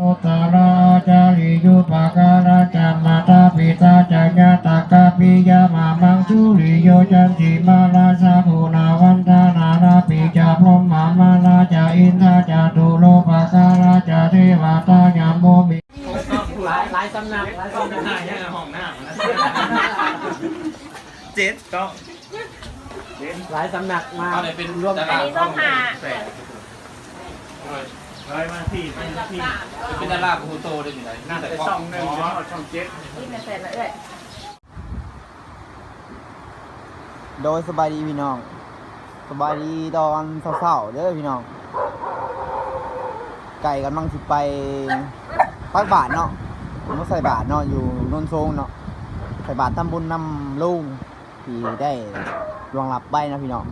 โนตาราจาริยุปการาจัมาตาปิตาจัญญาตากาปิยามามังสุริโยจันติมาลาสาภูนาวันตานาราปิจาพรหมามาลาจาอินทาจาตุโลภาการาจาเทวตายามโมมิหลายหลายสำนักหลายสำนักหน้ายังห้องหน้าเจ็ดก็หลายสำนักมาเป็นร่วมกันต้องหา แปดเฮ้ยมาที่มาที่เป็นดาราบูโตได้ยังไงหน้าแต่ช่องหนึ่งช่องเจ็ดที่เสร็จแล้วเอ้ยโดยสบายดีพี่น้อง สบายดีตอนเศร้าๆเด้อพี่น้อง ไก่กำลังสิไปปักบาทเนาะผมก็ใส่บาทเนาะอยู่นนทรงเนาะใส่บาททำบุญนำลุงที่ได้ลวงหลับไปนะพี่น้อง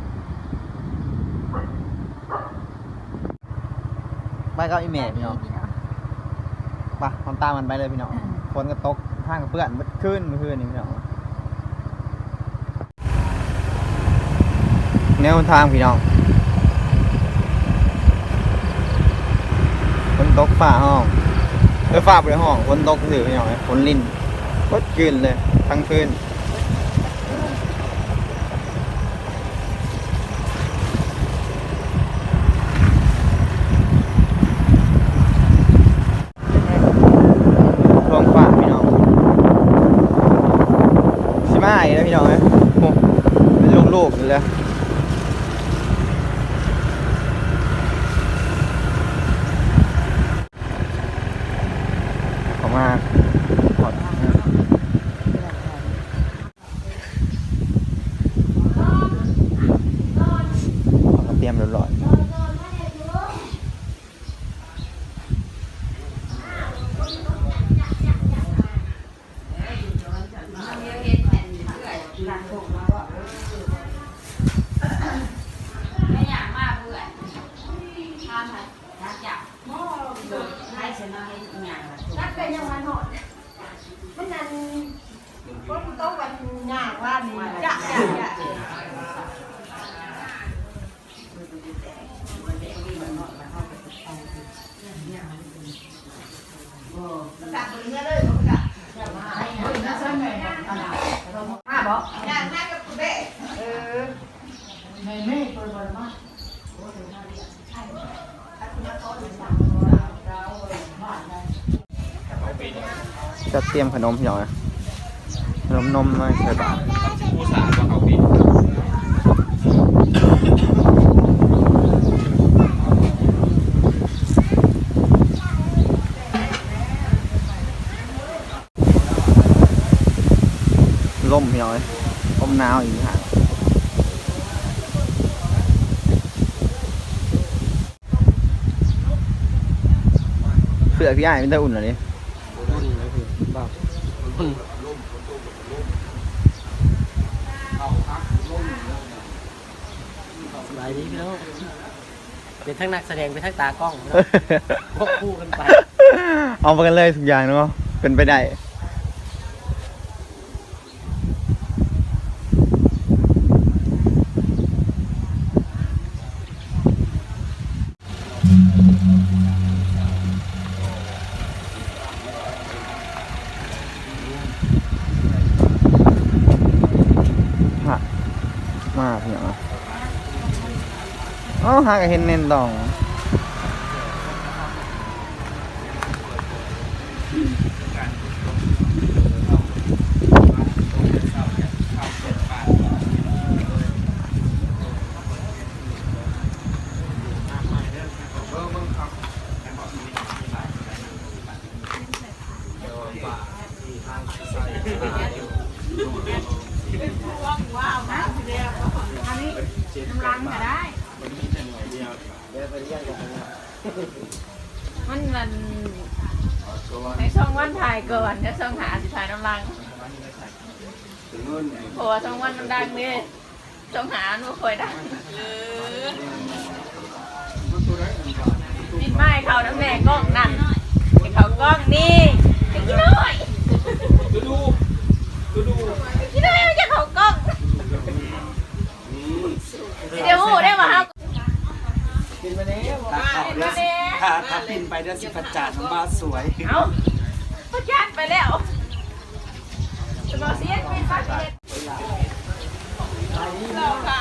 ไปกับอีเมลพี่น้องไปทำตามมันไปเลยพี่น้องฝนก็ตกห้างกับเพื่อนเมื่อคืนเมื่อคืนนี่พี่น้องแนวทางพี่น้องฝนตกฝ่าห้องเออฝ่าบริห้องฝนตกถือพี่น้องฝนลิ่นโคตรกืนเลยทั้งคืนลงฝ่าพี่น้องสิมาอีกแล้วพี่น้องเอ้ยโอ้เป็นลงลูกอยู่แล้ว ขอมาขอขอเตรียมเรียบร้อยจะเต รียมขนมพี่น้องนะขนมนมมาใส่บาตรผู้สาวว่าเขาปีล่มพี่น้องล่มหนาวอีกฮะเสื้อพี่อ้ายเป็นตาอุ่นเหรอเนี่ยบุญนะพี่บ้า บุญหลายนี้พี่น้องเป็นทั้งนักแสดงเป็นทั้งตากล้องพี่น้องควบคู่กันไป เอาไปกันเลยทุกอย่างเนาะเป็นไปได้ เห็นเน้นดอง น้ำรังก็ได้ มันมันในช่องวันถ่ายก่อนจะช่องหาสิถ่ายน้ำรังเพราะว่ช่องวันมันดังนี่ช่องหาหนูคอยดังปิดไม้เขาน้ำแม่กล้องนั่นไอ้เขากล้องนี่ไอ้ขี้น้อยดูดูดูดูขี้น้อยไม่ใช่เขากล้องเดี๋ยวหูได้มา ครับกินไปแล้วถ้าถ้าปินไปเดี๋ยวสิประจานของบ้านสวยเอาประจานไปแล้วสมอเสียนเป็นฟ้าเสียนเราค่ะ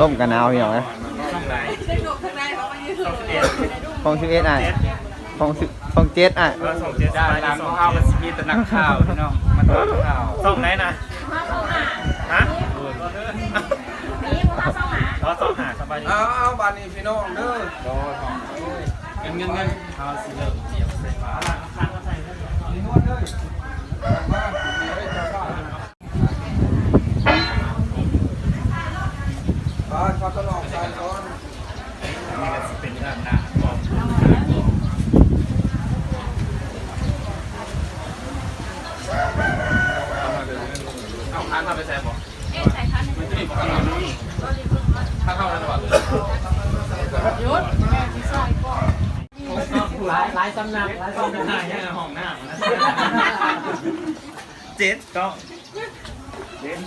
ร่มกันหนาวองนะช่องไหนสนุกข้างในเขามายืนช่องสิบเอ็ดองสิบเอ็ ดอะฟองสิบฟองเจ็ดอะเออช่องเจ็ดด้านหลังของเอามันมีแต่นักข่าวพี่น้องมาตอนข่าวช่องไหนนะมาเข้าหาฮะนี่มาเข้าหาเราต้องหาสบายดีเอาเอาบานนี้พี่น้องเด้อรอทองเงินเงินเงินเอาสิเริ่มเจียบใส่ฟ้านี่นวดเด้อมาเดี๋ยวจะเข้าบ้านเขาตลอดใจก่อนนี่ก็สิเป็นด้านหน้าของเอาคันทำไปแซ่บบ่ เอ๊ะใส่คัน ไม่ได้บอกถ้าเข้าแล้วหรอ ยุด หลาย หลายสำนักหลายต้องสำหนัน้ากเนี่ยห้องหน้าเจ็ดต้อง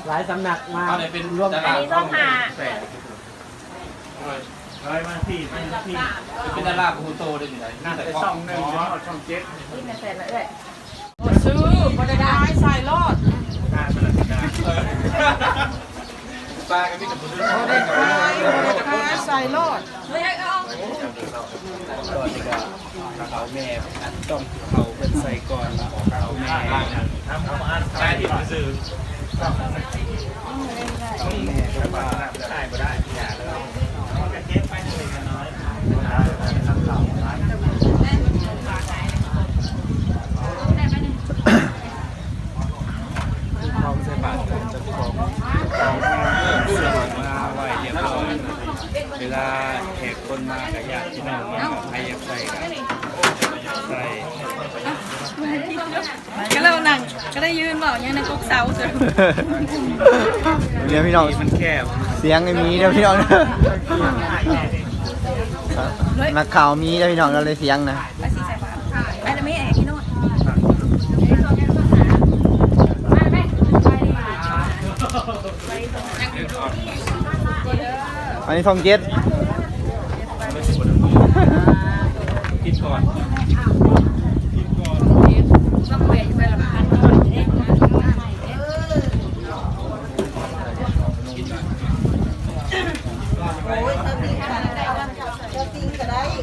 หลายสำนักมาเอาไหนเป็นรวมดากัรานต้องหา แปดร้อยมาที่มาที่เป็นดาราบูโตได้ไหมน่าจะช่องหนึ่งช่องเจ็ดนี่มาใส่ละเอ้ยโอ้ซื้อบ่ได้ได้ใส่รอดน่าเป็นดาปลากันมีแต่ผู้ซื้อเขาได้กับใส่รอดเฮ้ยเอา ก่อนดีกว่าเขาแม่ต้องเขาเป็นใส่ก่อนเขาแม่ทำเขาอ่านใช่ที่ซื้อต้องแม่ก็มาได้บ่ได้อย่าเลยเก็บไปเลยกันน้อยทำข่าวร้านเขาใส่บาตรจะของของเสื้อมาไว้เรียบร้อยเวลาแขกคนมากับญาติพี่น้องเนี่ยใครอยากใส่กันใส่ ก็เรานั่งก็ได้ยืนบอกยังในกก เดี๋ยวพี่น้องมันแคบ เสียงไอ้มีเดี๋ยวพี่น้องนักข่าวมีเดี๋ยวพี่น้องเราเลยเสียงนะไปแล้วไม่แอบที่โน่นอันนี้ฟองเจ็ดกินก่อน ต้องเปลี่ยนไปละพันหน่อยเด้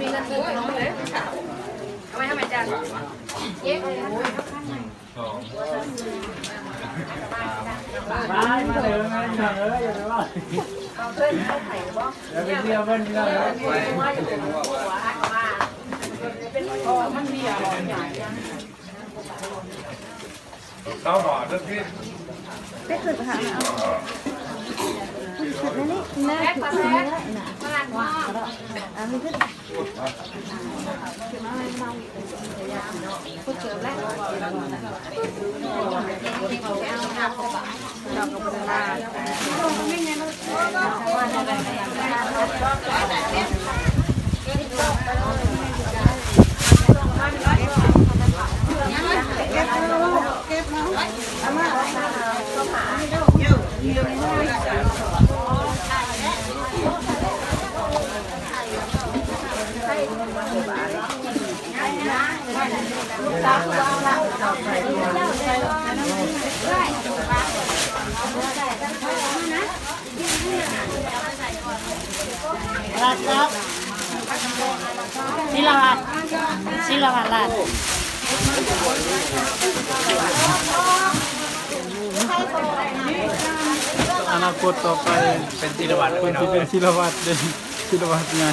มีเงินซื้อขนมเลยทำไมทำไมจันเย็บมามาเลยมาหนังเอ้ยอย่าไปว่าเอาเพื่อนเข้าไข่บ่อย่าไปเที่ยวเพิ่นพี่น้องเอ้ยมาอยู่หัวฮักมาเป็นค อมันเดียวใหญ่เราบอกเรื่องที่แพ็คมาแพ็คมาล้างหม้อศิลาศิลาลาดอนาคตต่อไปเป็นศิลวัตรคนที่เป็นศิลวัตรเด่นศิลวัตรงาน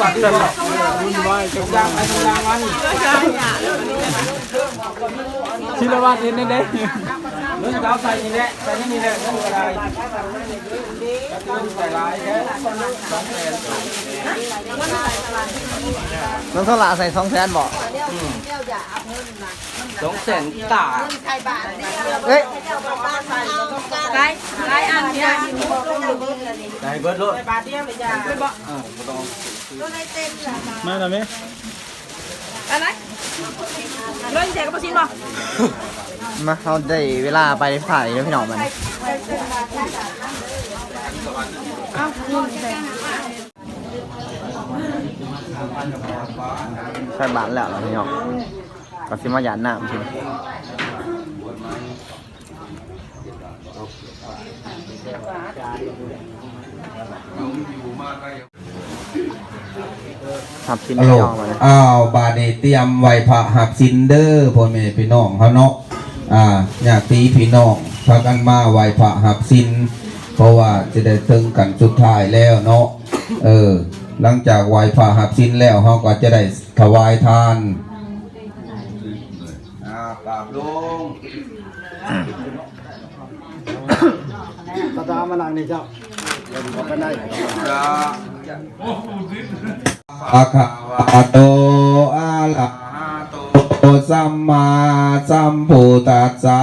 ปัดเดือนวุ่นวายกับยางไอ้ทางยางมันศิลวัตรเห็นได้เด้เรื่องเจ้าใส่นี่แหละใส่นี่แหละเรื่องอะไรใส่ลายแค่สองแสนน้องสลาใส่สองแสนบ่ สองแสนตาเฮ้ยไล่ไล่อ่านเนี่ยได้เบิดรถมาแล้วไหมอะไรเล่นแจกกระสินบ่มาเราได้เวลาไปถ่ายแล้วพี่น้องมัน ใส่บาทแล้วเหรอพี่น้องก็สิมาหยาดน้ำทีครับชิ้นฮัลโหลไม่ยอมมาเลยอ้าวบาดนี้เตรียมไว้พระหักซินเดอร์พ่อแม่พี่น้องเขาเนาะอ่าญาติพี่น้องพากันมาไหว้พระหักซินเพราะว่าจะได้ถึงกันสุดท้ายแล้วเนาะเออ หลังจากไหว้พระหักซินแล้วเขาก็จะได้ถวายทานอ่ากราบลงตาตามานั่งนี่เจ้าเอาไปได้อะคะวะโตอะระหะโตสัมมาสัมพุทธัสสะ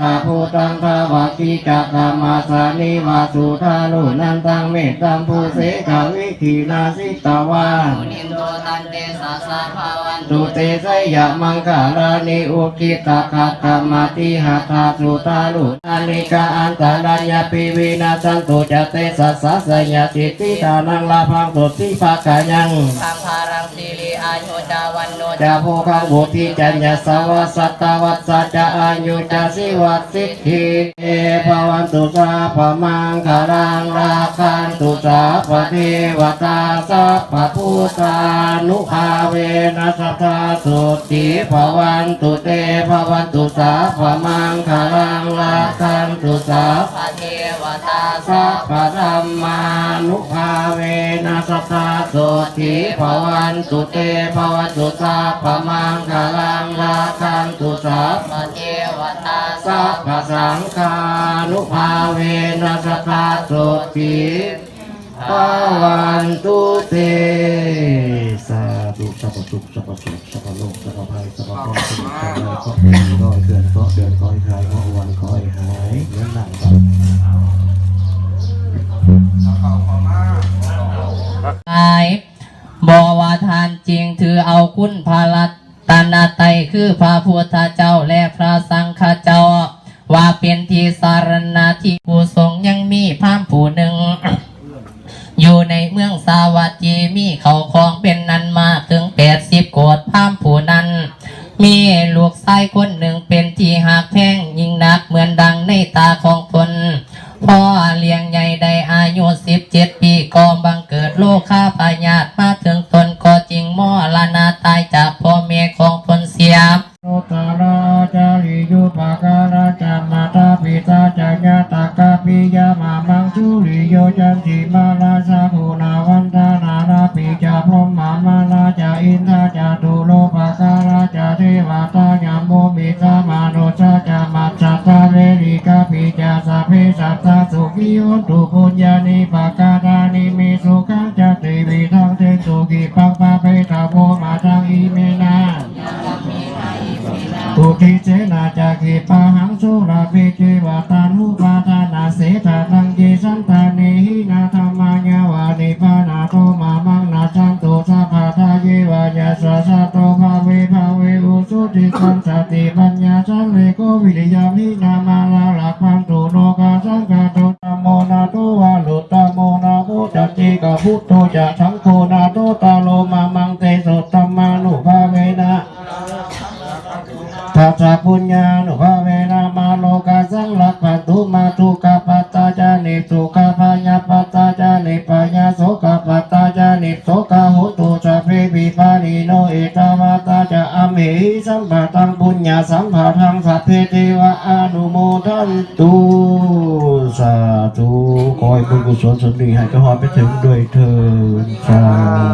ตาภูตังทาวากิจักขามาสานิวาสุทาลุนันตังเมตตังภูเสกาวิธีนาสิตาวานินโตตันเตสาสาภาวันสุเตสยะมังคารานิอุกิตาคัตมาติหัตาสุตาลุอานิกาอันตรายาปิวินาสันตุจเตสัสสะสยาสิทธิทานังลาภังตุติภากายังทางพารังสีลีอายุจาวันโนจะโพคังบุติจัญญาสาวาสัตตวัสจะอายุจะสิวตสิทธิเอภวันตุสาพมังคารังราคันตุสาปเทวตาสัพพพุทธานุภาเวนัสทาสุติภวันตุเตภวันตุสาพมังคารังราคันตุสาพระเทวตาสัพพะธรรมานุภาเวนัสตาโสติภวันตุเตภวันตุสัพมังคลังราคันตุสัพพระเทวตา สัพพสังฆานุภาเวนัสตาโสติภวันตุเตสาธุสัพสุขสัพสุขสัพโลกสัพภัยสัพพรคสัพพภัยขอเดือนขอเดือนขอเดือนขอให้หายขอวันขอให้หายเรื่องหนังก่อนตายบว่าทานจริงถือเอาคุณพระรัตนไตคือพระพุทธเจ้าและพระสัง ว่าเป็นที่สารณะที่กูสงยังมีพามผู้หนึ่ง อยู่ในเมืองสาวัตถีมีเขาคองเป็นนันมากถึงแปดสิบโกดพามผู้นั้น มีลูกชายคนหนึ่งเป็นที่หักแพงยิ่งนักเหมือนดังในตาของตนพ่อ โติเจนาจักิปาหังโชราเปเกวาตานุปาทานาเสตาตังเจสันตานิหินาธรรมญาวานิปานาโตมามังนาจันโตสาพาทาเยวายาสาสะโตภาเวภาเวอุสุติสันสติปัญญาสังเลโกวิริยามินามาลาลักพันตุโนกาสังกาโตตโมนาโตวาลุตตโมนาโมจัตติกาพุทโตจะสังโฆนาโตตาโล ทัสสะปุญญานุภาเวนะมาโลกาสังลักขัตุมาทุกขปัตตาจานิสุกขปัญญาปัตตาจานิปัญญาโสขปัตตาจานิโสขโหตุสัพเพปิปานิโนเอตาวาตาจะอเมสัมปะตังปุญญาสัมภาทังสัพเพเทวะอนุโมทันตุสาธุขอให้บุญกุศลสมดีให้กระหอมไปถึงด้วยเถิดสาธุ